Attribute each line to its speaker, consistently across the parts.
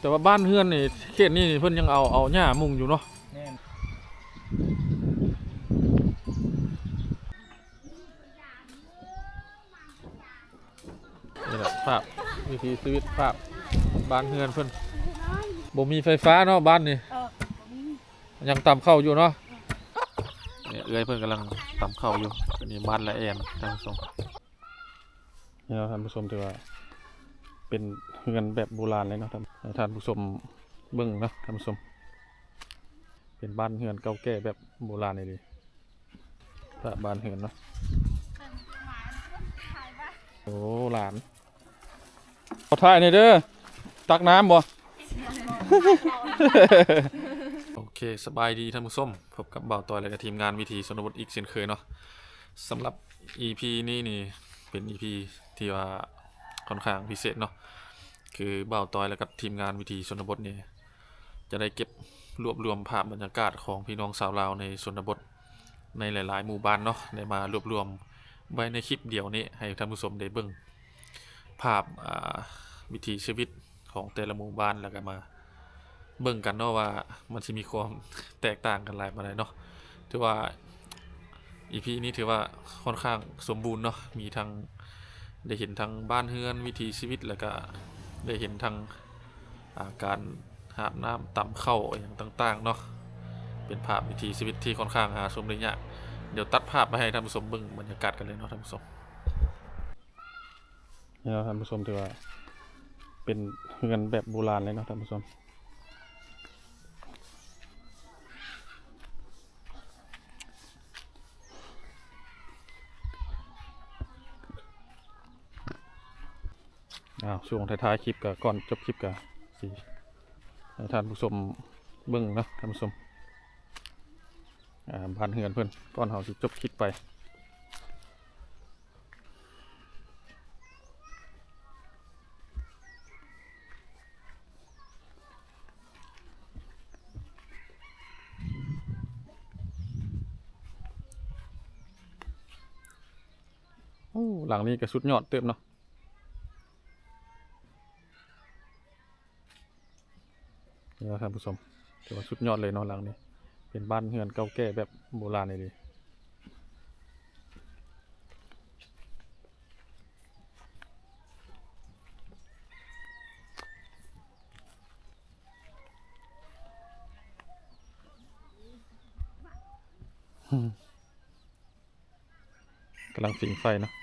Speaker 1: แต่ว่าบ้านเฮือนนี่เขตนี้เพิ่นยังเอาเอาหญ้ามุงอยู่เนาะ
Speaker 2: แน่น
Speaker 1: นี่แหละภาพวิถีชีวิตภาพบ้านเฮือนเพิ่นบ่มีไฟฟ้าเนาะบ้านนี่
Speaker 3: เออ
Speaker 1: ยังต่ำเข้าอยู่เนาะเนี่ยเอื้อยเพิ่นกำลังต่ำเข้าอยู่อันนี้บ้านละแอนท่านผู้ชมนี่เราะท่านผู้ชมถือว่า เป็นเฮือนแบบโบราณเลยเนาะท่านท่านผู้ชมเบิ่งเนาะท่านผู้ชม เป็นบ้านเฮือนเก่าแก่แบบโบราณเลยดีพระบ้านเฮือนเนาะโอ้หลานขอถ่ายหน่อยเด้อตักน้ำบ่โอเคสบายดีท่านผู้ชมพบกับบ่าวตอยและทีมงานวิธีชนบทอีกเช่นเคยเนาะสำหรับ EP นี้นี่เป็น EP ที่ว่า ค่อนข้างพิเศษเนาะคือเบ่าวตอยและกับทีมงานวิธีชนบทนี่จะได้เก็บรวบรวมภาพบรรยากาศของพี่น้องสาวลาวในชนบทในหลาย ๆ หมู่บ้านเนาะได้มารวบรวมไว้ในคลิปเดียวนี้ให้ท่านผู้ชมได้เบิ่งภาพาวิถีชีวิตของแต่ละหมู่บ้านแล้วก็มาเบิ่งกันเนาะว่ามันจะมีความแตกต่างกันหลายปานใดเนาะถือว่า EP นี้ถือว่าค่อนข้างสมบูรณ์เนาะมีทั้ง ได้เห็นทั้งบ้านเฮือนวิถีชีวิตแล้วก็ได้เห็นทั้งอาการหาบน้ำต่ำเข้าอย่างต่าง ๆ เนาะเป็นภาพวิถีชีวิตที่ค่อนข้างหาชมได้ยากเดี๋ยวตัดภาพมาให้ท่านผู้ชมเบิ่งบรรยากาศกันเลยเนาะท่านผู้ชมนี่เนาะท่านผู้ชมถือว่าเป็นเฮือนแบบโบราณเลยเนาะท่านผู้ชม อ้าวช่วงท้ายๆคลิปกับก่อนจบคลิปกับสิให้ท่านผู้ชมเบิ่งนะท่านผู้ชมอ่าบ้านเฮือนเพื่อนก่อนเฮาสิจบคลิปไปโอ้หลังนี้ก็สุดยอดเติมเนาะ นี่ครับท่านผู้ชมถือว่าสุดยอดเลยเนาะหลังนี้ เป็นบ้านเฮือนเก่าแก่แบบโบราณเลยดีกำลังฝิงไฟเนาะ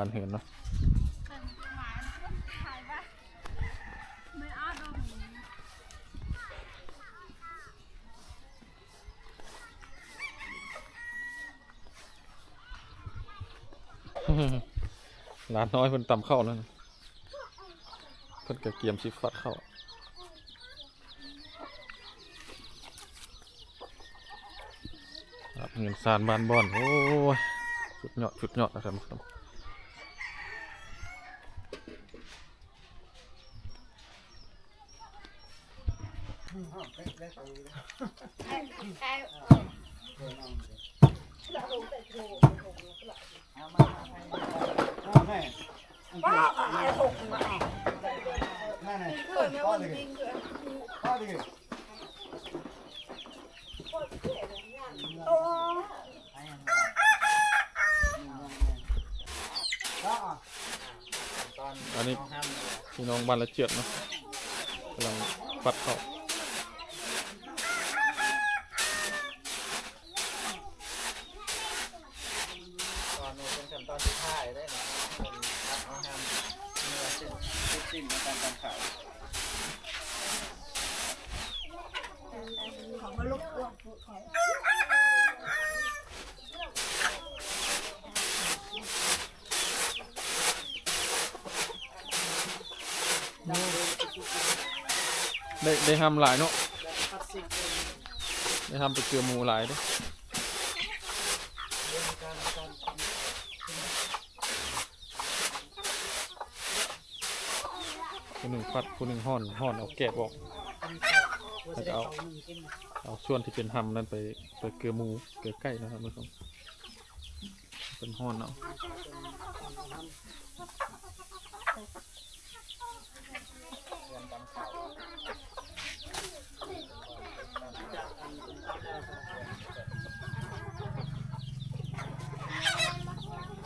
Speaker 1: บานเหินเนาะ
Speaker 3: ไม่เอาดอก
Speaker 1: ร้านน้อยเพิ่นตำเข้าวแล้วนะเพิ่นกระเกียมชิฟัดเข้าเงินซานบานบอน โอ้ยสุดยอดสุดยอดนะครับ
Speaker 2: เห
Speaker 3: กมา
Speaker 2: แม่ไหน
Speaker 3: เกิดไม่วันจริงเกิด
Speaker 2: พ่ อั
Speaker 1: นนี้พี่น้องบ้านละเจียดเนาะกำลังฟัดเข้า
Speaker 2: ตอนนี้เป็นขั้นตอนที่ท้ายได้เนาะเป็นเอาทำเนื้อเส้นสิ้นในการทำขาว
Speaker 3: ของมาลุกตัวขอ
Speaker 1: ได้ได้ทำหลายเนาะได้ทำไปเกลือหมูหลายด้
Speaker 2: เรื่องการการทำ
Speaker 1: ผู้หนึ่งฟัดผู้หนึ่งห่อนห่อนเอาแกะออก
Speaker 2: ว่าจะได้เขา
Speaker 1: เอาส่วนที่เป็นหำนั้นไปไปเกลือหมูเกลือไก่นะครับผู้ชมเป็นห่อนเอา
Speaker 2: เรื่องการเข่า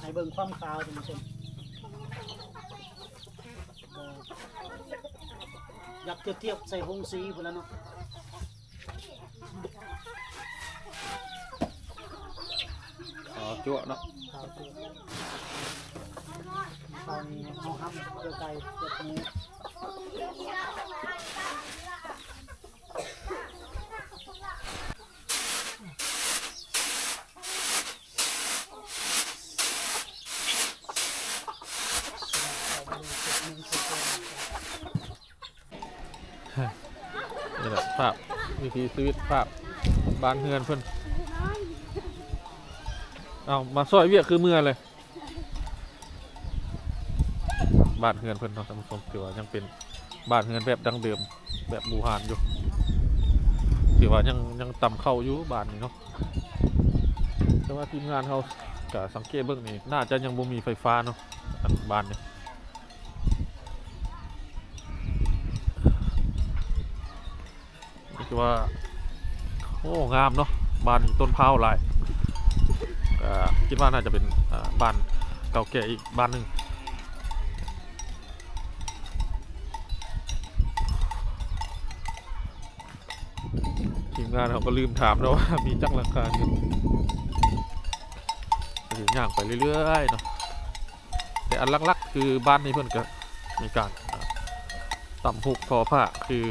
Speaker 4: ให้ เบิ่งความขาวท่านผู้ชมเอ่ออยากเทียบๆใส่หงสีพุ่นแล้วเนาะ
Speaker 1: อ๋อจั่วเนาะ
Speaker 4: ขาวตัวขาวนี้เอาห้ำเกลือไก่เกลือหมูเอาไปเลยเก็บหนึ่งเก็บสอง
Speaker 1: นี่แหละภาพ วิธีชีวิตภาพบ้านเฮือนเพิ่อนเอามาซอยเวียกคือเมื่อเลยบ้านเฮือนเพิ่นเนาะท่านผู้ชมถือว่ายังเป็นบ้านเฮือนแบบดังเดิมแบบบูฮานอยู่ถือว่ายังยังต่ำเข้าอยู่บ้านนี้เนาะแต่ว่าทีมงานเขาก็สังเกตเบื้องนี้น่าจะยังบ่มีไฟฟ้าเนาะบ้านนี้ือว่า โอ้ งามเนาะบ้านต้นพร้าวลายคิดว่าน่าจะเป็นบ้านเก่าแก่อีกบ้านหนึ่งทีมงานเขาก็ลืมถามแล้วว่ามีจักราคาอยู่ถึงย่างไปเรื่อยๆเนาะแต่อันลักๆ คือบ้านนี้เพื่อนก็มีการต่ำหุกทอผ้าคือ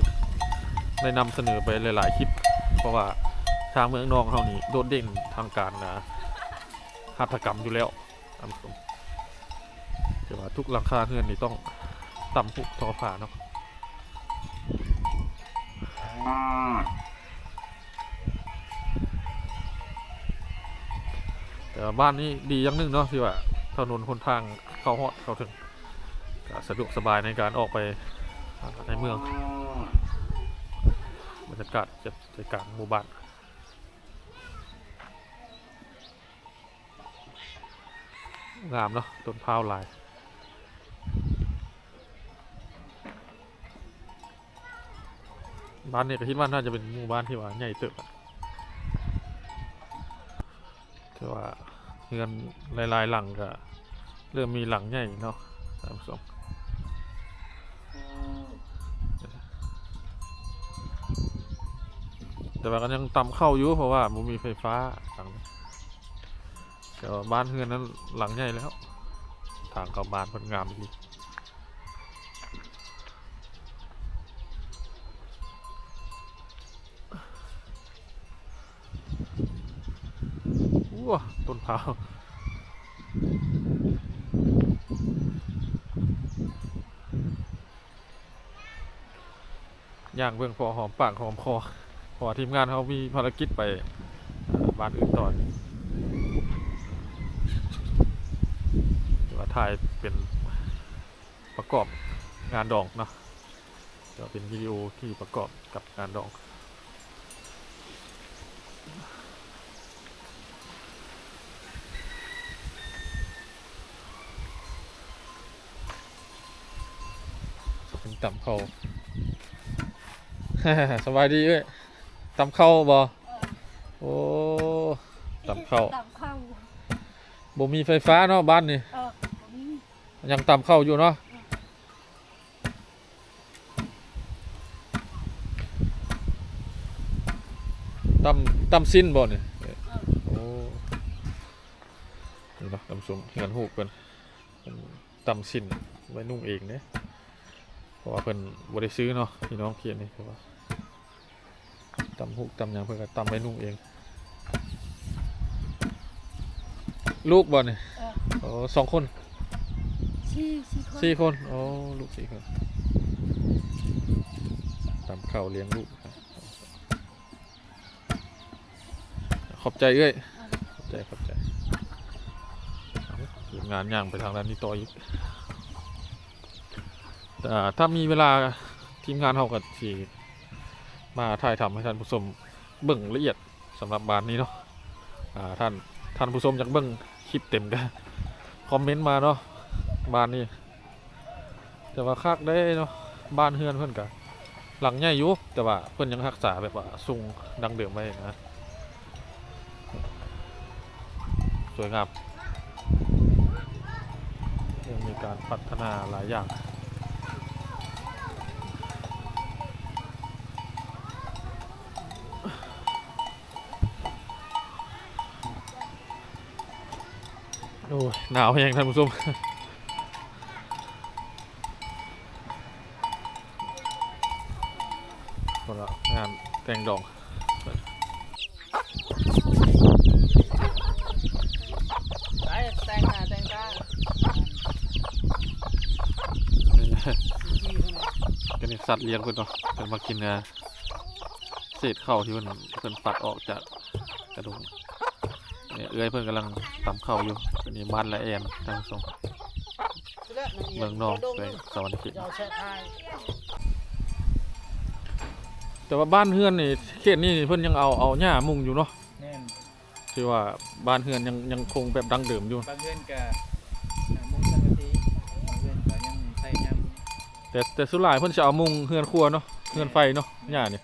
Speaker 1: ได้นำเสนอไปหลาย ๆ คลิป เพราะว่าทางเมืองนองเขานี่โดดเด่นทางการนะหัตถกรรมอยู่แล้วท่านผู้ชมแต่ว่าทุกหลังคาเฮือนนี่ต้องต่ำหุกทอผ้าเนาะแต่บ้านนี้ดีอย่างหนึ่งเนาะที่ว่าถนนคนทางเข้าฮอดเข้าถึงสะดวกสบายในการออกไปในเมือง บรรยากาศจะใจกลางหมู่บ้านงามเนาะต้นพร้าวลายบ้านเนี่ยก็คิดว่าน่าจะเป็นหมู่บ้านที่ว่าใหญ่เติบอะคือว่าเงินหลายๆหลังก็เริ่มมีหลังใหญ่เนาะท่านผู้ชม แต่ว่าก็ยังต่ำเข้าอยู่เพราะว่ามันมีไฟฟ้าหลังแต่ว่าบ้านเฮือนนั้นหลังใหญ่แล้ว ทางเข้าบ้านเพิ่นงามดีว้าต้นพร้าวย่างเบื้องพอหอมปากหอมคอ เพอทีมงานเขามีภารกิจไปบ้านอื่นต่อแต่ว่าถ่ายเป็นประกอบงานดองเนาะเดี๋ยวเป็นวิดีโอที่ประกอบกับงานดองเป็นต่ำเขาสบายดีเอ้ย ตำเข้าบ่โอ้ตำเข้า
Speaker 3: ตับเข้า
Speaker 1: บ่มีไฟฟ้าเนาะบ้านนี่
Speaker 3: เออผม
Speaker 1: ยังตำเข้าอยู่เนาะตำตำสิ้นบ่เนี่ยโอ้นี่เนาะตำสมเงินหูกเพิ่นเพิ่นตำสิ้นไว้นุ่งเองเนี่ยเพราะว่าเพิ่นบ่ได้ซื้อเนาะพี่น้องเขียนนี่เพราะว่าตำหูกตำหยังเพิ่นก็ตำไว้นุ่งเอง ลูกบ่เนี่ย
Speaker 3: เออ
Speaker 1: โอ้สองคน
Speaker 3: ชี้ชี้คน
Speaker 1: สี่คนโอ้ลูกสี่คนตำข้าวเลี้ยงลูกครับขอบใจเอ้ยขอบใจขอบใจเอาทีมงานย่างไปทางด้านนี้ต่ออีกแต่ถ้ามีเวลาทีมงานเขาก็สิ มาถ่ายทำให้ท่านผู้ชมเบิ่งละเอียดสำหรับบานนี้เนาะอ่าท่านท่านผู้ชมอยากเบิ่งคลิปเต็มก็คอมเมนต์มาเนาะบานนี้แต่ว่าคักได้เนาะบ้านเฮือนเพื่อนกะหลังใหญ่อยู่แต่ว่าเพื่อนยังรักษาแบบว่าทรงดังเดิมไว้นะสวยงามยังมีการพัฒนาหลายอย่าง อ้ยหนาวแหงท่านผู้ชมคนละงานแต่งดอง
Speaker 2: ไปแต่งหน้าแต่งตา
Speaker 1: ก็นี่สัตว์เลี้ยงเพิ่นเนาะเพิ่นมากินนะเศษข้าวที่เพิ่นเพิ่นปัดออกจากกระดูก เนี่ยเอื้อยเพิ่นกำลังตำข้าวอยู่อันนี้บ้านละแอนท่านผู้ชมเมืองนอกไปสวรรค์เขต
Speaker 4: เจ้าแช่ทาย
Speaker 1: แต่ว่าบ้านเฮือนนี่เขตนี้นี่เพิ่นยังเอาเอาหญ้ามุงอยู่เนาะ
Speaker 2: แน่น
Speaker 1: ที่ว่าบ้านเฮือนยังยังคงแบบดั้งเดิมอยู่
Speaker 2: บางเงินกับมุ้งสังกะสีบางเงินก็ยังใส่ยำ
Speaker 1: แต่แต่สุดท้ายเพิ่นจะเอามุงเฮือนครัวเนาะเฮือนไฟเนาะหญ้านี่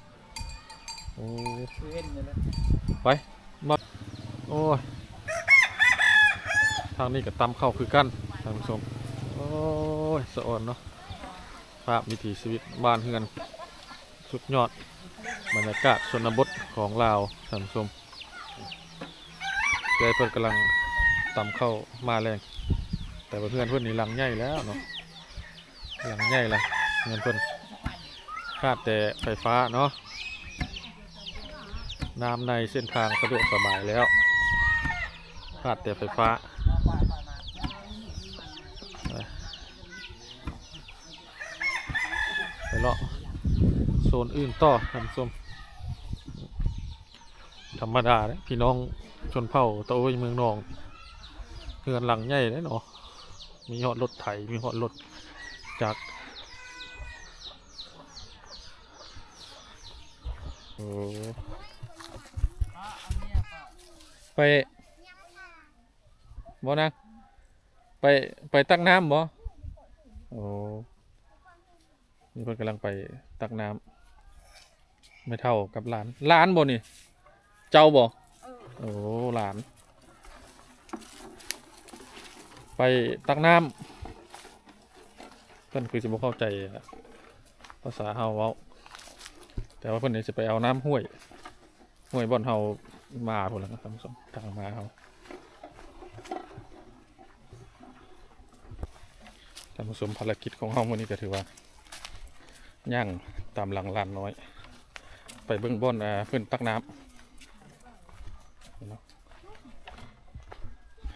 Speaker 1: โอ้
Speaker 2: คือเห็นอยู่แล้ว
Speaker 1: โอ้ยทางนี้ก็ตำเข้าคือกันท่านผู้ชมโอ้ยสะอ่อนเนาะภาพวิถีชีวิตบ้านเฮือนสุดยอดบรรยากาศชนบทของลาวท่านผู้ชมยายเพิ่นกำลังตำเข้ามาแรง แต่เพื่อนเพิ่อนนี่หลังใหญ่แล้วเนาะหลังใหญ่ละเงินเพิ่นคาดแต่ไฟฟ้าเนาะน้ำในเส้นทางสะดวกสบายแล้ว ขาดแต่ไฟฟ้าไปเลาะโซนอื่นต่อท่านผู้ชมธรรมดาเลยพี่น้องชนเผ่าตะโอยเมืองนองเฮือนหลังใหญ่เลยเนาะมีหอดรถไถมีหอดรถจากโอ้ไป บ่นะไปไปตักน้ำบ่โอ้นี่เพิ่นกำลังไปตักน้ำไม่เท่ากับหลานหลานบ่นี่ เจ้าบ่โอ้หลาน ไปตักน้ำเพิ่นคือสิบ่เข้าใจภาษาเฮาเว้าแต่ว่าเพิ่นนี่สิไปเอาน้ำห้วยห้วยบ่อนเฮามาพุ่นแล้วนะครับท่านผู้ชมทางมาเฮา ท่านผู้ชมภารกิจของเฮามื้อนี้ก็ถือว่าย่างตามหลังลานน้อย ไปเบิ่งบ่อนเพิ่อนตักน้ำเนาะ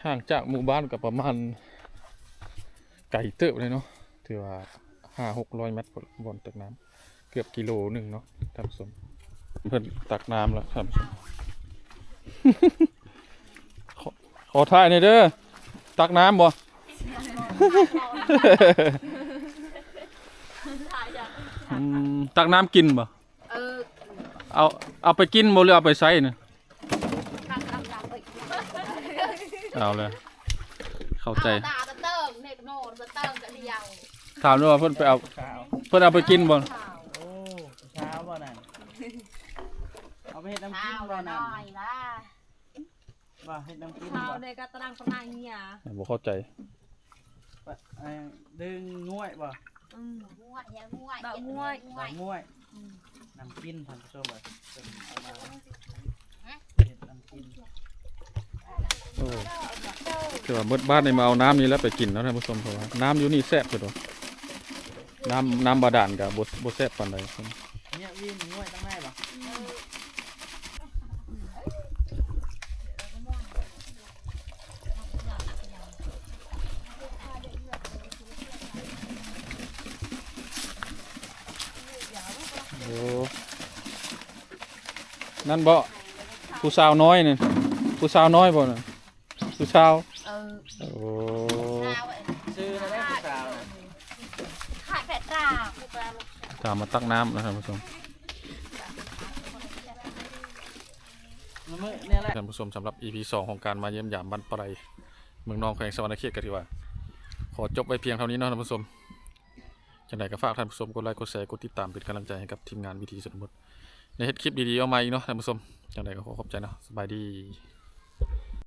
Speaker 1: ห่างจากหมู่บ้านก็ประมาณไก่เติบเลยเนาะถือว่าห้าหกร้อยเมตรบนตักน้ำเกือบกิโลหนึ่งเนาะท่านผู้ชมเพิ่อนตักน้ำแล้วครับขอขอถ่ายหน่อยเด้อตักน้ำบ่ อืมตักน้ำกินบ่
Speaker 3: เออ
Speaker 1: เอาเอาไปกินบ่หรือเอาไปใช้น่ะ
Speaker 3: ทางทางทางไป
Speaker 1: เอาเลยเข้าใจ
Speaker 3: ตาตะเติงเนกโนนตะเติงกะเดียว
Speaker 1: ถามด้วยว่าเพิ่นไปเอา
Speaker 2: ขาว
Speaker 1: เพิ่นเอาไปกินบ่
Speaker 3: ข้าว
Speaker 2: โอ้เช้าบ่นั่นเอาไปเฮ็ดน้ำกิ
Speaker 3: ข้านว
Speaker 2: บ่
Speaker 3: ละ
Speaker 2: นั่
Speaker 3: น้
Speaker 2: น
Speaker 3: อยละ
Speaker 2: ว่าเฮ็ดน้ำกิน
Speaker 3: ข้าว
Speaker 2: บ่
Speaker 3: ในกระตรังประมาณนี้อะ
Speaker 1: บ่เข้าใจ
Speaker 2: ว่าเอ่อดึงง่วยบ่
Speaker 3: อืม
Speaker 5: งวดเดียวงวด
Speaker 3: ดอกง่วย
Speaker 2: ดอกง่วย
Speaker 3: อืม
Speaker 2: น้ำกินท่านผู้ชมบ่เพิ่นเอามาเฮ็ดน้ำกิน
Speaker 1: โอ้คือว่าเบิดบ้านนี่มาเอาน้ำนี้แล้วไปกินเนาะท่านผู้ชมเพราะว่าน้ำอยู่นี่แซ่บสุดดอกน้ำน้ำบาดาลก็บ่บ่แซ่บปานใดครับ
Speaker 2: เนี่ยวินง่วยตั้งแม่บ่
Speaker 1: โอ้นั่นบ่ผู้สาวน้อยนี่ผู้สาวน้อยบ่น่ะผู้สาว
Speaker 3: เออ
Speaker 1: โอ้
Speaker 3: ข้าวเอ้ย
Speaker 2: ซื้อนะได้ผู้สาวนะ
Speaker 3: ขายแปดตาผู้แปลลูก
Speaker 1: ตามมาตักน้ำนะท่านผู้ชม
Speaker 2: มันมือเนี่ยแหละ
Speaker 1: ท่านผู้ชมสำหรับ EP 2 ของการมาเยี่ยมยามบ้านปะไรเมืองนองแขวงสวรรณเขตกันดีกว่า ขอจบไว้เพียงเท่านี้เนาะท่านผู้ชม จังไดก็ฝากท่านผู้ชมกดไลค์กดแชร์กดติดตามเป็นกำลังใจให้กับทีมงานวิธีสมบทในเฮ็ดคลิปดีๆเอามาอีกเนาะท่านผู้ชมจังไดก็ขอขอบใจเนาะสบายดี